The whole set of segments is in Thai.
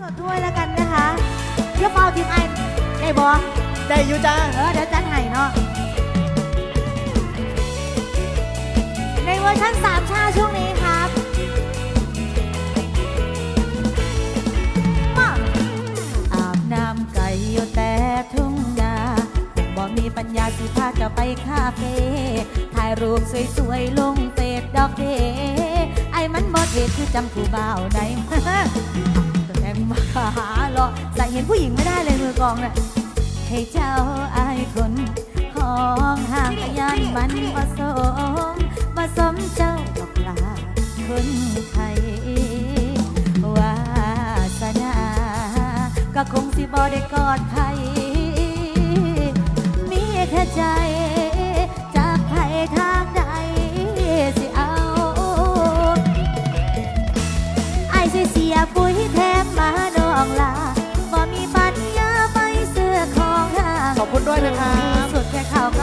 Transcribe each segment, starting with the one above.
สดด้วยแล้วกันนะคะเดี๋ยวเฝ้าทีมไอได้บอได้อยู่จ้าเออเดี๋ยวจัดให้เนาะในเวอร์ชันสามชาช่วงนี้ครับมาอาบน้ำไก่อยู่แต่ทุ่งนาบ่มีปัญญาสิพาเจะไปคาเฟ่ถ่ายรูปสวยๆลงเฟซดอกเดไอ้มันบ่เท่คือจำผู้บ่าวได้แรง มาหาหรอใส่เห็นผู้หญิงไม่ได้เลยมือกองเนี่ยให้เจ้าอายคนของห่างยานมันผสมผสมเจ้าดอกลาคนไทยวาสนาก็คงสิบ่ได้กอดไทยมีแค่ใจ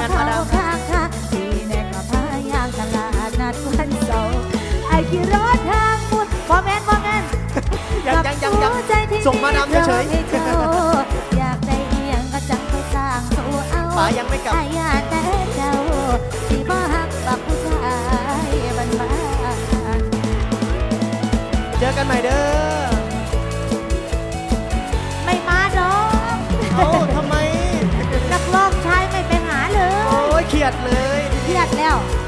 แค่ข่างทาดามข้างที่แน่ก็พายางตลาดนัดวันเสาร์ไอ้ขี่รถทางมุดบ่แมนบ่แม่นยังยังยังยังส่งมาดามเฉยอยากได้เอียงก็จังไปสร้างตัวเอาป๋ายังไม่กลับอายาแต่เจ้าที่บ่ฮักปักผู้ชายบ้านบ้านเจอกันใหม่เด้อไม่มาดอกเอาทำไมนัก อ้ยเครียดเลยเครียดแล้ว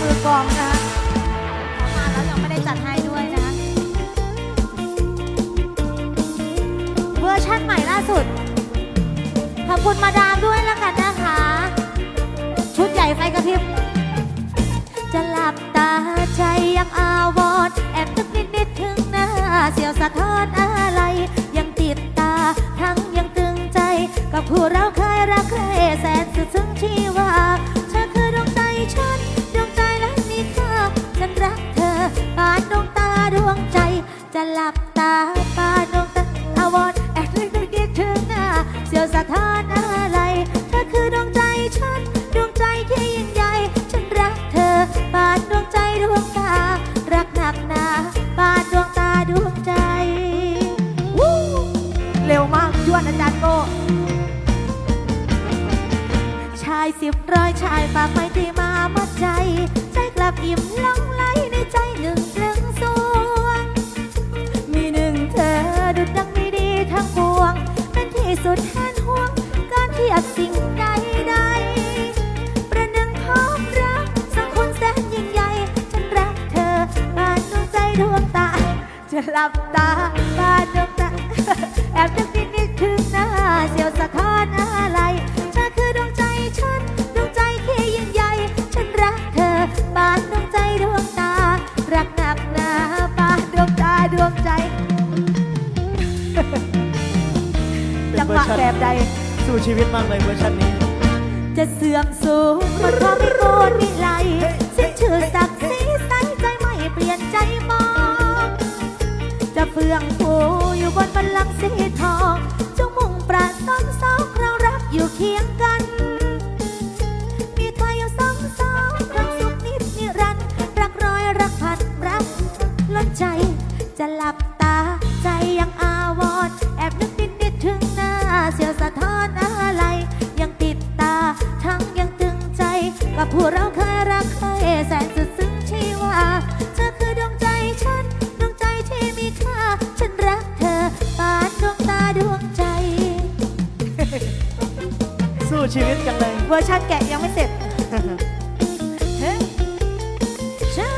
มือกองนะขามาแล้วยังไม่ได้จัดให้ด้วยนะ เวอร์ชั่นใหม่ล่าสุด ขอบคุณมาดามด้วยแล้วกันนะคะ ชุดใหญ่ไฟกระพริบ จะหลับตาใจยังอาวรณ์แอบนึกนิดนิดถึงหน้า เสียวสะท้อนอะไร ยังติดตาทั้งยังตึงใจ กับผู้เราเคยรักเคยแสนสุดซึ้งชีวา จะหลับตา จะหลับตาปานดวงตาแอบนึกนิดนิดๆถึงหน้าเสียวสะท้อนอะไรเธอคือดวงใจฉัน ดวงใจที่ยิ่งใหญ่ ฉันรักเธอปานดวงใจดวงตา รักหนักหนาปานดวงตาดวงใจจังหวะแบบใดสู้ชีวิตมากเลยเวอร์ชันนี้ จะเสื่อมสูงมันเพราะไม่โกนมิไลสิ้นชื่อ ลังสีทองจงมุ่งประสอมสองเรารักอยู่เคียงกัน มีเธออยู่สองสองความสุขนิดนิรันดร์รักร้อยรักพันรักล้นใจจะหลับ ชีวิตจังเลย เวอร์ชันแกะยังไม่เสร็จเฮ้ยชา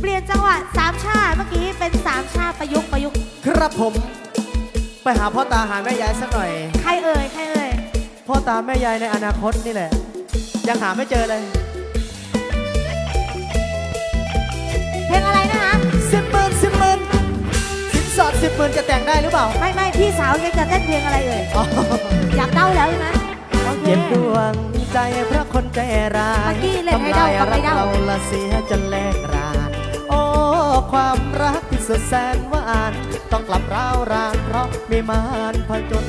เปลี่ยนจังหวะสามชาเมื่อกี้เป็นสามชาประยุกต์ประยุกต์ครับผม ไปหาพ่อตาหาแม่ยายสักหน่อย ใครเอ่ยใครเอ่ยพ่อตาแม่ยายในอนาคตนี่แหละ ยังหาไม่เจอเลย สินสอดสิบหมื่นจะแต่งได้หรือเปล่า ไม่ไม่พี่สาวแกจะเต้นเพลงอะไรเอ่ยอ๋ออยากเต้าแล้วใช่ไหมโอเค เจ็บดวงใจเพราะคนใจร้ายเมื่อกี้เล่นให้เดากับไม่เดา ทำลยรัเราละเสียจนแลกราน โอ้ ความรักที่สุดแสนหวาน ต้องกลับร้าวรานเพราะมีมารผจญ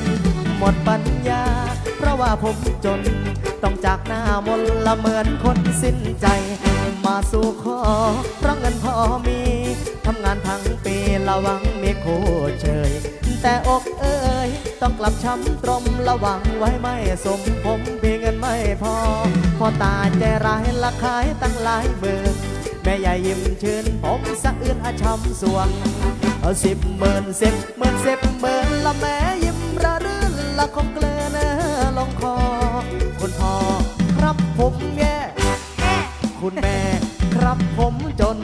หมดปัญญา เพราะว่าผมจน ต้องจากหน้ามนละเหมือนคนสิ้นใจ มาสู่ขอเพราะเงินพอมีทำงานทั้งปีระวังมีคู่เชย แต่อกเอ้ยต้องกลับช้ำตรมระวังไว้ไม่สมผมเพียงเงินไม่พอ พอตาใจร้ายละขายตั้งหลายเบิกแม่ใหญ่ยิ้มชื่นผมสะอื้นอาช้ำสวงเอาสิบหมื่นสิบหมื่นสิบหมื่นละแม่ยิ้มระรื่นละคงเกลือเนอลงคอ ผมแย่แม่คุณแม่ครับผมจน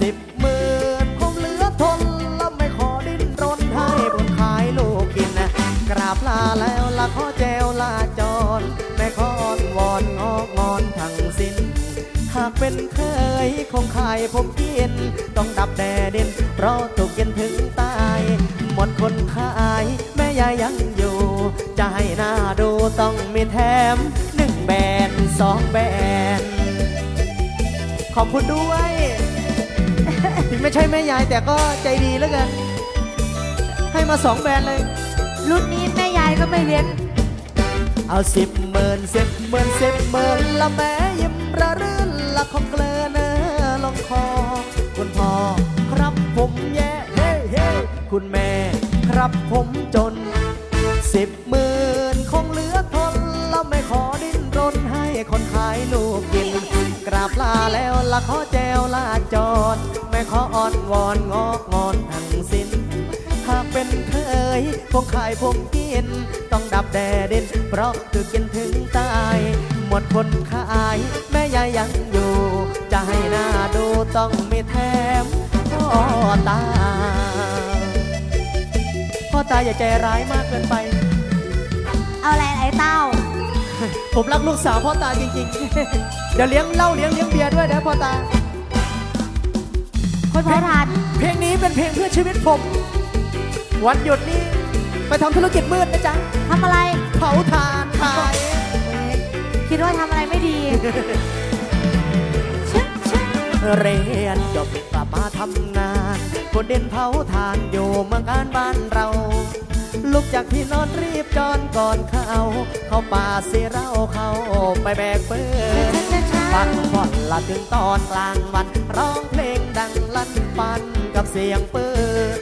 สิบหมื่นคงเหลือทน แล้วไม่ขอดิ้นรนให้บนขายลูกกินนะกราบลาแล้วละขอแจวลาจรไม่ขออ้อนวอนงอกงอนทั้งสิ้น หากเป็นเคยคงขายผมกิน ต้องดับแดดดินเพราะถูกเย็นถึงตายหมดคนขาย แม่ยายยังอยู่ จะให้หน้าดูต้องมีแถม สองแบนขอบคุณด้วย ถึงไม่ใช่แม่ยายแต่ก็ใจดีเหลือเกิน ให้มาสองแบรนด์เลย รุ่นนี้แม่ยายก็ไม่เลี้ยงเอาสิบหมื่นสิบหมื่นสิบหมื่นละแม่ยิ้มระรื่นละของเกลอเนอลงคอ คุณพ่อครับผมแย่เฮ้เฮ้คุณแม่ครับผมจนสิบหมื่นายลูกกินกราบลาแล้วละขอแจวลาจรไม่ขออ้อนวอนงอกงอนทั้งสิ้น หากเป็นเคยคงขายผมกิน ต้องดับแดดดิน เพราะคือกินถึงตาย หมดคนขาย แม่ยายยังอยู่ จะให้หน้าดูต้องมีแถมพ่อตาพ่อตาอย่าใจร้ายมากเกินไป ผมรักลูกสาวพ่อตาจริงๆ เดี๋ยวเลี้ยงเหล้าเลี้ยงเลี้ยงเบียร์ด้วยนะพ่อตา คนพอทานเพลงนี้เป็นเพลงเพื่อชีวิตผม วันหยุดนี้ไปทำธุรกิจมืดนะจ๊ะ ทำอะไร เผาถ่านขาย คิดว่าทำอะไรไม่ดี ชึชึเรียนจบกลับมาทำงานคนเด่นเผาถ่านอยู่เมืองการบ้านเรา ลุกจากที่นอนรีบจอนก่อนเข้าเข้าป่าเสียเราเข้าไปแบกปืนชึชึฟังผ่อนละถึงตอนกลางวัน ร้องเพลงดังลั่นปันกับเสียงปืน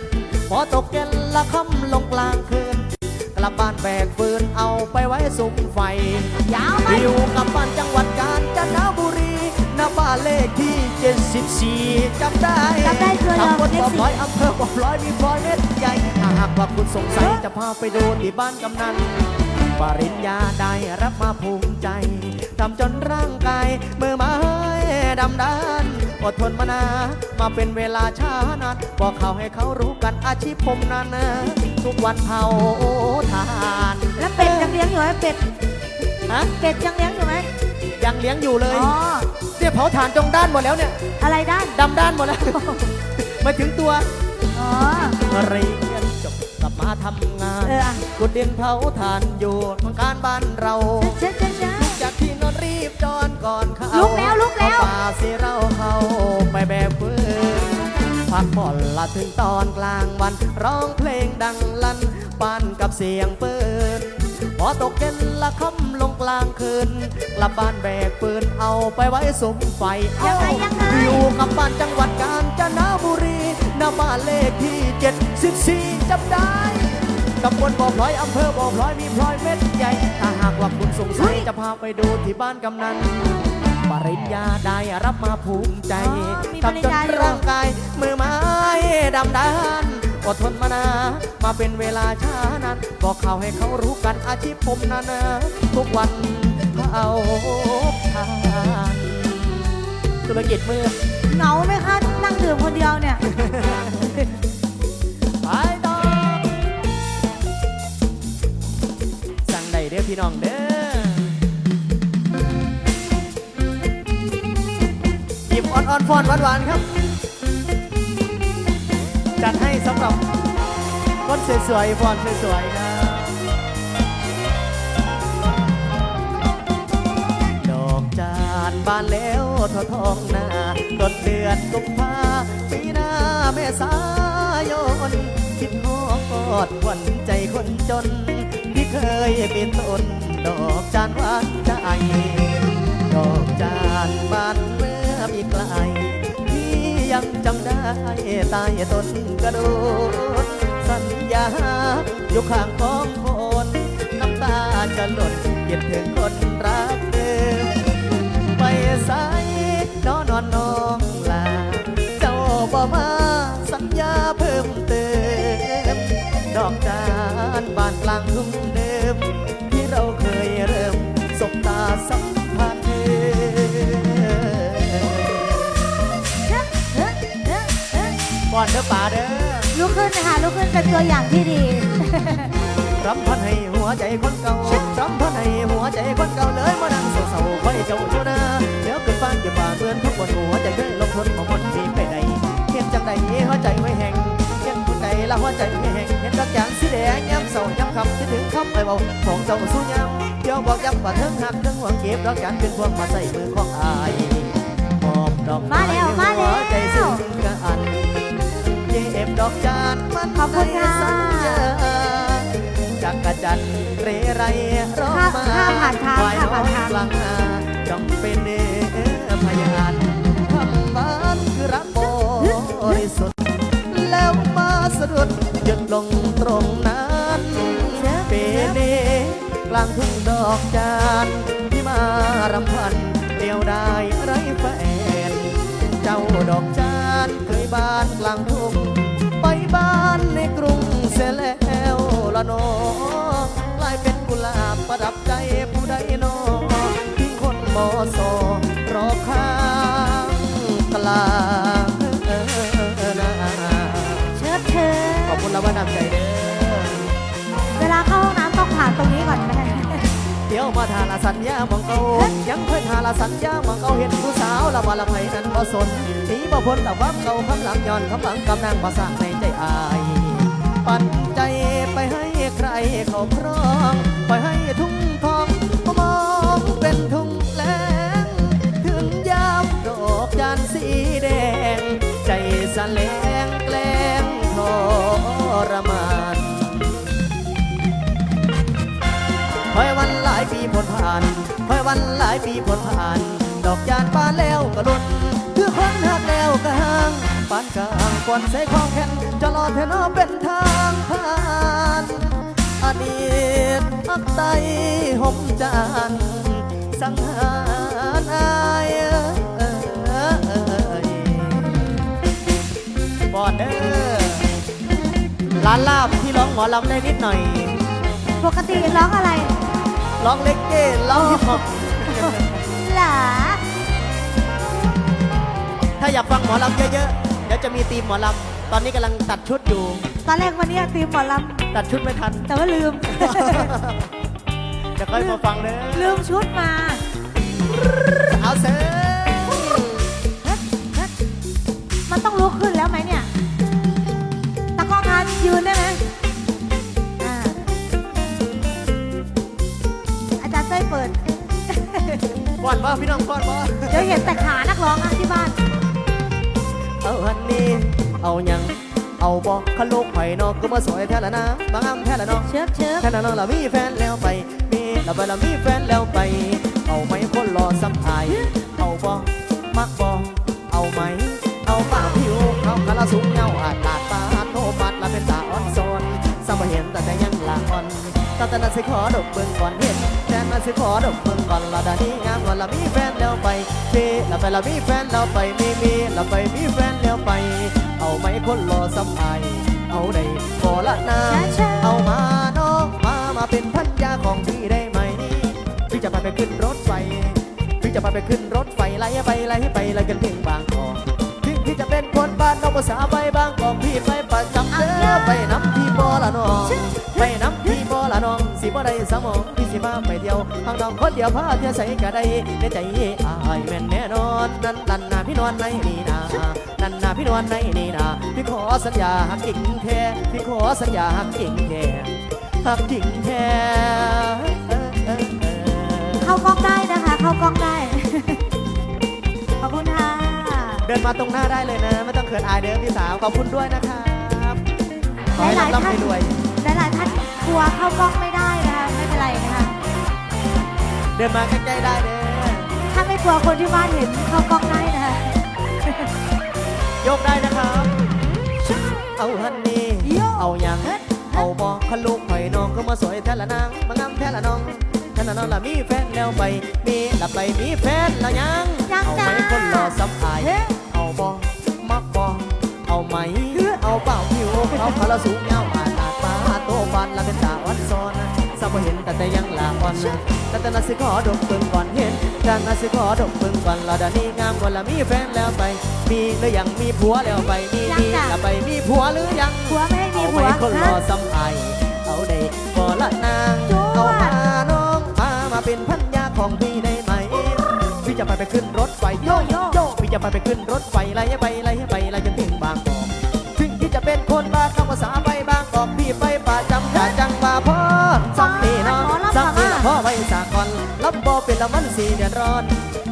พอตกเย็นละค่ำลงกลางคืน กลับบ้านแบกฟืนเอาไปไว้สุมไฟยาวไหมอยู่กับบ้านจังหวัดกาญจนบุรี หน้าบ้านเลขที่ 74จำได้จำได้เคยเหรอตำบลเลขบ่อสี่พลอยอำเภอบ่อพลอยมีพลอยเม็ดใหญ่ถ้าหากว่าคุณสงสัยจะพาไปดูที่บ้านกำนันปริญญาได้รับมาภูมิใจทำจนร่างกายมือไม้ดำด้าน อดทนมานา มาเป็นเวลาช้านานบอกเขาให้เขารู้กันอาชีพผมนั้นนะทุกวันเผาทานแล้วเป็ดยังเลี้ยงอยู่ไหมเป็ด ฮะ เป็ดยังเลี้ยงอยู่ไหมยังเลี้ยงอยู่เลย อ๋อ เนี่ยเผาถ่านจงด้านหมดแล้วเนี่ยอะไรด้านดำด้านหมดแล้ว มาถึงตัวอ๋อ เรียนจบกลับมาทำงานเอออะกุดดินเผาถ่านอยู่ทางการบ้านเราชึชึชึจากที่นอนรีบจอนก่อนเขาลุกแล้วลุกแล้ว เอาป่าเสียเราเขาไปแบกปืนพักผ่อนละถึงตอนกลางวัน ร้องเพลงดังลั่นปานกับเสียงปืน พอตกเย็นละค่ำลงกลางคืน กลับบ้านแบกปืนเอาไปไว้สมไฟยังไงยังไงอยู่กับบ้านจังหวัดกาญจนบุรีหน้าบ้านเลขที่ 74จำได้ตำบลบ่อพลอยอำเภอบ่อพลอยมีพลอยเม็ดใหญ่ ถ้าหากว่าคุณสงสัยจะพาไปดูที่บ้านกำนันปริญญาได้รับมาภูมิใจอ๋อมีปริญญาทำจนอยู่ร่างกายมือไม้ดำด้าน อดทนมานะมาเป็นเวลาช้านานบอกข่าวให้เขารู้กันอาชีพผมนานะทุกวันเอาทานธุรกิจมือเหงาไหมคะนั่งดื่มคนเดียวเนี่ย ไปต่อสั่งได้เด้อพี่น้องเด้อหยิบอ่อนๆฟอนหวานๆครับ จัดให้สำหรับคนสวยๆฟอนสวยๆครับดอกจานบานแล้วทอทองหน้าต้นเดือนกุมภาปีหน้าแม่สายนคิดฮอกอดหวันใจคนจน ที่เคยเป็นต้นดอกจานหวานใจ ดอกจานบานเมื่อมีไกล ยังจำได้ใต้ต้นกระโดดสัญญาอยู่ข้างของคนน้ำตาจะหล่นคิดถึงคนรักเดิมไปใส่นอนนอนนองลา เจ้าบ่มาสัญญาเพิ่มเติมดอกจานบานกลางทุ่ง เด้อป่าเด้อลุกขึ้นนะคะลุกขึ้นเป็นตัวอย่างที่ดี รำพันให้หัวใจคนเก่ารำพันให้หัวใจคนเก่าเลยมานั่งเศร้าๆไว้เจ้าอยู่นะเดี๋ยวขึ้นฟ้าอย่าป่าเมือนทุกวันหัวใจเคยลงทนมองมันมีไปไหนเห็นจังใดหัวใจไม่แห้งเห็นคนใดละหัวใจไม่แห้งเห็นดอกจานสีแดงย้ำเศร้าย้ำคำคิดถึงคำไปเบาของเจ้าสู้ย้ำเดี๋ยวบอกย้ำว่าเทิงหักเทิงหวังเก็บดอกจานเป็นพวงมาใส่มือของอายมอบดอกไม้มาแล้วมาแล้วหัวใจซึ้งกัน เย็บดอกจานมันขอบคุณค่ะสัญญาจักรจันทร์เรไรร้องมาข้ามผ่านทางควายข้ามน้อผ่างนทางกลางนาจำเป็นเนื้อพยานคำบ้านคือรักบริสุทธิ์แล้วมาสะดุดหยุดลงตรงนั้นเปเนกลางทุ่งดอกจานที่มารำพันเดียวได้ไรแฟนเจ้าดอกจานเคย บ้านกลางทุ่งไปบ้านในกรุงเสียแล้วละนอกลายเป็นกุหลาบประดับใจผู้ใดเนอที่คนมอสอรอข้างกลางเชิดเชิญขอบคุณแล้วว่านำใจเด้อเวลาเข้าห้องน้ำต้องผ่านตรงนี้ก่อนไหม เดี๋ยวมาทาละสัญญามองเก่ายังเพิ่นทาละสัญญามองเก่าเห็นผู้สาวละว่าละไผนั้นบ่สนหนีบ่พ้นละความเก่าคำหลังย้อนคำหลังกำนางบ่สร้างในใจอาย ปันใจไปให้ใครเขาครองไปให้ทุ่งทองมองเป็นทุ่งแล้งถึงยามดอกจานสีแดง ใจสะแลงแกล้งทรมานานคอยวันหลายปีพ้นผ่าน ดอกจานบานแล้วก็ล่นคือคนหักแล้วก็ห่างปานกลางกวนใส่ของแข็งจะรอเธอเนอเป็นทางผ่านอดีตอักไตห่มจานสังหารอายเอ่ยบอดเด้อร้านลาบที่ร้องหมอลำได้นิดหน่อย ปกติร้องอะไร ร้องเล็กเก้ร้องฮิปฮอปหลาถ้าอยากฟังหมอลำเยอะๆ เดี๋ยวจะมีทีมหมอลำ ตอนนี้กำลังตัดชุดอยู่ ตอนแรกวันนี้ตีมหมอลตัดชุดไม่ทันำแต่ว่าลืมเดี๋ยวค่อยมาฟังเด้อลืมชุดมา เอาเซมันต้องลุกขึ้นแล้วไหมเนี่ย ตะกล้องคะยืนได้ อนว่าพี่น้องก่อนว่าเดี๋ยวเห็นแต่ขานักร้องอะที่บ้าน เอาฮันนี่เอาหยังเอาบอกขลุกไผ่นอกก็มาสวยแท้ละนะบางอ้ำแท้ละน้องเชิบเชิบแท้ละน้องเรามีแฟนแล้วไป มีเราไปเรามีแฟนแล้วไป เอาไหมคนรอสัมภาย เอาบอมักบอเอาไหม เอาป่าผิวเขาคาราสูงเงา อนตาแต่นั้นสิขอดอกเบิ่งก่อนเห็นแต่นั้นสิขอดอกเบิ่งก่อนละดานี้งามก่อนละมีแฟนแล้วไปมีเราไปเรามีแฟนแล้วไปมีมีเราไปมีแฟนแล้วไป เอาไหมคนรอสัมภายเอาได้บ่ละนาช้าช้าเอามาน้องมามาเป็นพันยาของพี่ได้ไหมพี่จะพาไปขึ้นรถไฟพี่จะพาไปขึ้นรถไฟไล่ไปไล่ไปไล่กันถึงบางกอกถึงพี่จะเป็นคนบ้านนอกภาษาไปบางกอกพี่ไปประจำเด้อไปน้ำพี่บ่ละน้องไปน้ำพี่บ่ละ น้องสิบ่ได้สมองพี่สิมาไปเดียวทางน้องคนเดียวพาเที่ยวใส่ก็ได้ในใจอายแม่นแน่นอนนั่นนั่นนาพี่นวลในนี่นานั่นนาพี่นวลในนี่นาพี่ขอสัญญาหักจริงแท้พี่ขอสัญญาหักจริงแท้หักจริงแท้เออเออเออเข้ากล้องได้นะคะเข้ากล้องได้ขอบคุณค่ะเดินมาตรงหน้าได้เลยนะ ไม่ต้องเขินอายเด้อพี่สาวขอบคุณด้วยนะครับขอให้หลายๆร่ำท่านๆรวยหลายๆท่าน กลัวเข้ากล้องไม่ได้นะคะไม่เป็นไรนะคะๆเดินมาใกล้ๆได้เด้อถ้าไม่กลัวคนที่บ้านเห็นเข้ากล้องได้นะคะยกได้นะครับ เอาฮันนี่โยเอาหยังเฮ็ดเอาบอกขลูกหอยน้องก็มาสวยแท้ละนางมางามแท้ละน้องแท้ละน้องละมีแฟนแล้วไป มีละไปมีแฟนแล้วยังยังเอาไหมจ้าคนรอสัมภาย เฮ้ เอาบอมักบอเอาไหม เอาเปล่าผิวเอาพาราสูงเงาอาวบ่เห็นแต่แต่ยังลาอ่อนแต่ตน่าสิขอดมเบิ่งก่อนเห็นแต่น่าสิขอดมเบิ่งก่อนเราดานี้งามกว่าละมีแฟนแล้วไป มีหรือยังมีผัวแล้วไปมีมีและไปมีผัวหรือยังผัวไม่ให้มีเอาผัวไว้คนรอสัมภายเอาได้บ่ละนางเอามาน้องมามาเป็นพันยาของพี่ได้ไหมพี่จะไปไปขึ้นรถไฟโยโยโยพี่จะไปไปขึ้นรถไฟไล่ไปไล่ไปไล่จนถึงบางกอกถึงพี่จะเป็นคนบ้านนอกภาษาไปบางกอกพี่ไปป่าจำจ่าจังว่าพ่อ มันสีเดือดร้อน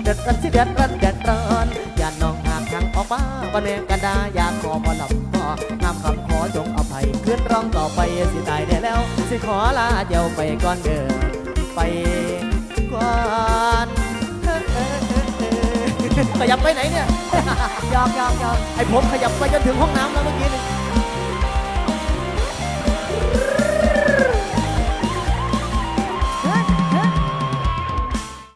เดือดร้อนสิเดือดร้อนเดือดร้อนอย่าน้องหากทางออกมาวันแมงกันดาอยากขอมาหลับพ่องามคำขอจงอภัยขึ้นร้องต่อไปสิตายได้แล้ว สิขอลาเดียวไปก่อนเด้อไปก่อนเออเออเออเออขยับไปไหนเนี่ยยอมยอมยอมไอผมขยับไปจนถึงห้องน้ำแล้วเมื่อกี้นี่